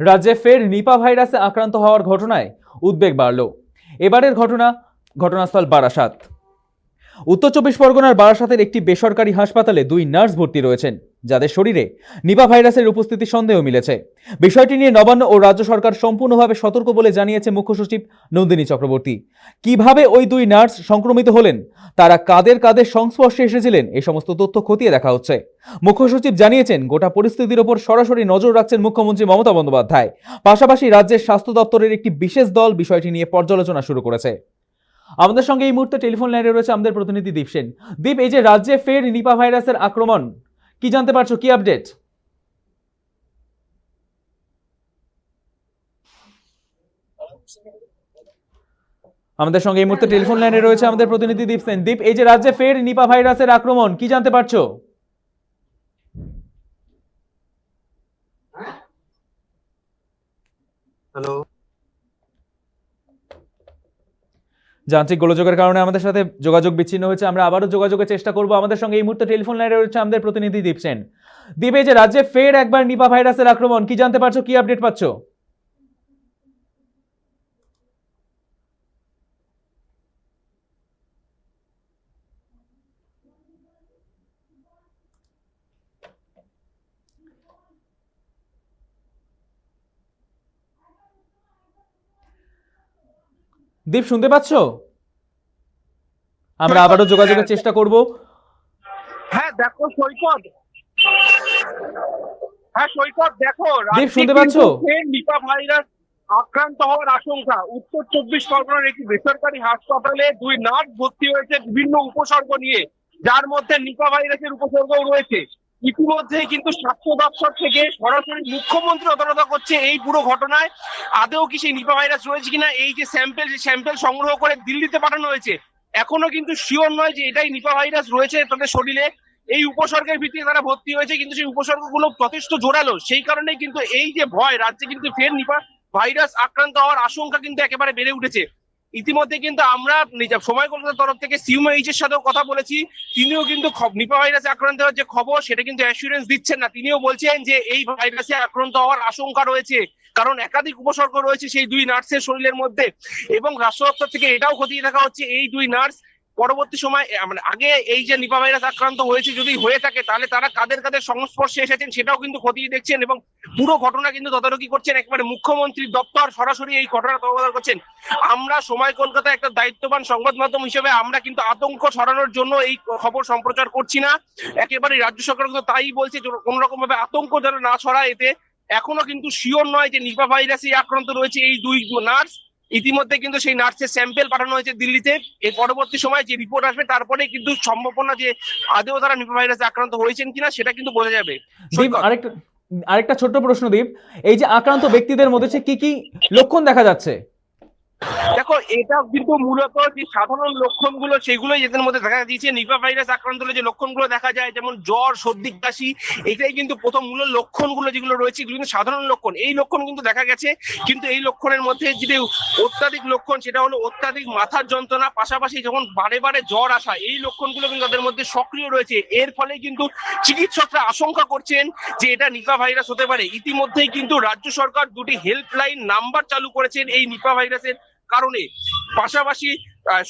রাজ্যে ফের নিপা ভাইরাসে আক্রান্ত হওয়ার ঘটনায় উদ্বেগ বাড়ল। এবারের ঘটনা ঘটনাস্থল বারাসাত। উত্তর চব্বিশ পরগনার বারাসাতের একটি বেসরকারি হাসপাতালে দুই নার্স ভর্তি রয়েছেন, যাদের শরীরে নিপা ভাইরাসের উপস্থিতি সন্দেহ মিলেছে। বিষয়টি নিয়ে নবান্ন ও রাজ্য সরকার সম্পূর্ণভাবে সতর্ক বলে জানিয়েছে মুখ্য সচিব নন্দিনী চক্রবর্তী। কীভাবে ওই দুই নার্স সংক্রমিত হলেন, তারা কাদের কাদের সংস্পর্শে এসেছিলেন এই সমস্ত তথ্য খতিয়ে দেখা হচ্ছে। মুখ্য সচিব জানিয়েছেন, গোটা পরিস্থিতির ওপর সরাসরি নজর রাখছেন মুখ্যমন্ত্রী মমতা বন্দ্যোপাধ্যায়। পাশাপাশি রাজ্যের স্বাস্থ্য দপ্তরের একটি বিশেষ দল বিষয়টি নিয়ে পর্যালোচনা শুরু করেছে। আমাদের সঙ্গে এই মুহূর্তে টেলিফোন লাইনে রয়েছে আমাদের প্রতিনিধি দীপ সেন। দীপ, এই যে রাজ্যে ফের নিপা ভাইরাসের আক্রমণ, কি জানতে পারছ? কি আপডেট? আমাদের সঙ্গে এই মুহূর্তে টেলিফোন লাইনে রয়েছে আমাদের প্রতিনিধি দীপ সেন। দীপ, এই যে রাজ্যে ফের নিপা ভাইরাসের আক্রমণ, কি জানতে পারছ? হ্যালো যান্ত্রিক গোলযোগের কারণে আমাদের সাথে যোগাযোগ বিচ্ছিন্ন হয়েছে। আমরা আবারও যোগাযোগের চেষ্টা করব। আমাদের সঙ্গে এই মুহূর্তে টেলিফোন লাইনে রয়েছে আমাদের প্রতিনিধি দীপ সেন। দীপ, যে রাজ্যে ফের একবার নিপা ভাইরাসের আক্রমণ, কি জানতে পারছ? কি আপডেট পাচ্ছ? দীপ শুনতে পাচ্ছ? আমরা আবারও যোগাযোগের চেষ্টা করব। হ্যাঁ দেখো সৈকত। হ্যাঁ সৈকত দেখো দীপ, শুনতে পাচ্ছো? নিপা ভাইরাস আক্রান্ত হওয়ার আশঙ্কা। উত্তর চব্বিশ পরগনার একটি বেসরকারি হাসপাতালে দুই নার্স ভর্তি হয়েছে বিভিন্ন উপসর্গ নিয়ে যার মধ্যে নিপা ভাইরাসের উপসর্গও রয়েছে। ইতিমধ্যেই কিন্তু স্বাস্থ্য দপ্তর থেকে সরাসরি মুখ্যমন্ত্রী তদারতা করছে এই পুরো ঘটনায়। আদৌ কি সেই নিপা ভাইরাস রয়েছে কিনা? এই যে স্যাম্পেল স্যাম্পেল সংগ্রহ করে দিল্লিতে পাঠানো হয়েছে, এখনও কিন্তু শিওর নয় যে এটাই নিপা ভাইরাস রয়েছে তাদের শরীরে। এই উপসর্গের ভিত্তিতে তারা ভর্তি হয়েছে, কিন্তু সেই উপসর্গগুলো যথেষ্ট জোরালো। সেই কারণেই কিন্তু এই যে ভয়, রাজ্যে কিন্তু ফের নিপা ভাইরাস আক্রান্ত হওয়ার আশঙ্কা কিন্তু একেবারে বেড়ে উঠেছে। ইতিমধ্যে কিন্তু আমরা সময় কলকাতার তরফ থেকে সিউমএইচ এর সাথেও কথা বলেছি। তিনিও কিন্তু নিপা ভাইরাসে আক্রান্ত হওয়ার যে খবর, সেটা কিন্তু অ্যাসুরেন্স দিচ্ছেন না। তিনিও বলছেন যে এই ভাইরাসে আক্রান্ত হওয়ার আশঙ্কা রয়েছে, কারণ একাধিক উপসর্গ রয়েছে সেই দুই নার্সের শরীরের মধ্যে। এবং রাষ্ট্র দপ্তর থেকে এটাও খতিয়ে দেখা হচ্ছে, এই দুই নার্স পরবর্তী সময় মানে আগে এই যে নিপা ভাইরাস আক্রান্ত হয়েছে যদি হয়ে থাকে, তাহলে তারা কাদের কাদের সংস্পর্শে এসেছেন সেটাও কিন্তু খতিয়ে দেখছেন এবং পুরো ঘটনা কিন্তু তদারকি করছেন। একবারে মুখ্যমন্ত্রীর দপ্তর সরাসরি এই ঘটনা তদারক করছেন। আমরা সময় কলকাতা একটা দায়িত্ববান সংবাদ মাধ্যম হিসেবে আমরা কিন্তু আতঙ্ক ছড়ানোর জন্য এই খবর সম্প্রচার করছি না। একেবারে রাজ্য সরকার কিন্তু তাই বলছে কোন রকম ভাবে আতঙ্ক যেন না ছড়ায় এতে। এখনও কিন্তু শিওর নয় যে নিপা ভাইরাসে আক্রান্ত রয়েছে এই দুই নার্স। ইতিমধ্যে কিন্তু সেই নার্সের স্যাম্পেল পাঠানো হয়েছে দিল্লিতে। এর পরবর্তী সময় যে রিপোর্ট আসবে তারপরে কিন্তু সম্ভাবনা যে আদেও তারা নিপা ভাইরাসে আক্রান্ত হয়েছেন কিনা সেটা কিন্তু বোঝা যাবে। আরেকটা আরেকটা ছোট্ট প্রশ্ন দীপ। এই যে আক্রান্ত ব্যক্তিদের মধ্যে কি কি লক্ষণ দেখা যাচ্ছে? দেখো, এটা কিন্তু মূলত যে সাধারণ লক্ষণগুলো, সেগুলোই এদের মধ্যে দেখা দিয়েছে। নিপা ভাইরাস আক্রান্ত হলে যে লক্ষণগুলো দেখা যায়, যেমন জ্বর, সর্দি, কাশি, এটাই কিন্তু প্রথম মূল লক্ষণগুলো যেগুলো রয়েছে, এগুলো কিন্তু সাধারণ লক্ষণ। এই লক্ষণ কিন্তু দেখা গেছে, কিন্তু এই লক্ষণের মধ্যে যেটি অত্যাধিক লক্ষণ, সেটা হলো অত্যাধিক মাথার যন্ত্রণা, পাশাপাশি যখন বারে বারে জ্বর আসা, এই লক্ষণগুলো কিন্তু তাদের মধ্যে সক্রিয় রয়েছে। এর ফলে কিন্তু চিকিৎসকরা আশঙ্কা করছেন যে এটা নিপা ভাইরাস হতে পারে। ইতিমধ্যেই কিন্তু রাজ্য সরকার দুটি হেল্পলাইন নাম্বার চালু করেছেন এই নিপা ভাইরাসের কারণে। পাশাপাশি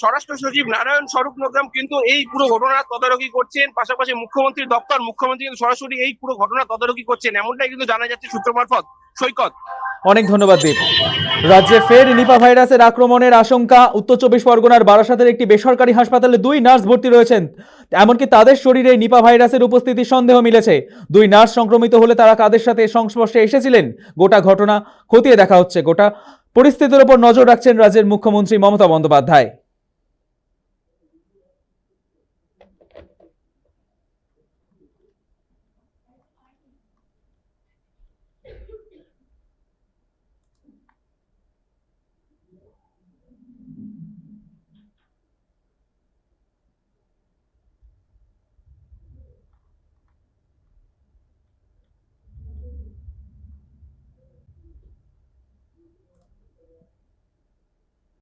স্বরাষ্ট্র সচিব নারায়ণ স্বরূপ নগ্রাম কিন্তু এই পুরো ঘটনার তদারকি করছেন। পাশাপাশি মুখ্যমন্ত্রী দপ্তর, মুখ্যমন্ত্রী কিন্তু সরাসরি এই পুরো ঘটনা তদারকি করছেন। এমনটাই কিন্তু জানা যাচ্ছে সূত্র মারফত সৈকত। অনেক ধন্যবাদ দীপ। রাজ্যে ফের নিপা ভাইরাসের আক্রমণের আশঙ্কা। উত্তর চব্বিশ পরগনার বারাসাতের একটি বেসরকারি হাসপাতালে দুই নার্স ভর্তি রয়েছেন। এমনকি তাদের শরীরে নিপা ভাইরাসের উপস্থিতি সন্দেহ মিলেছে। দুই নার্স সংক্রমিত হলে তারা কাদের সাথে সংস্পর্শে এসেছিলেন? গোটা ঘটনা খতিয়ে দেখা হচ্ছে। গোটা পরিস্থিতির ওপর নজর রাখছেন রাজ্যের মুখ্যমন্ত্রী মমতা বন্দ্যোপাধ্যায়।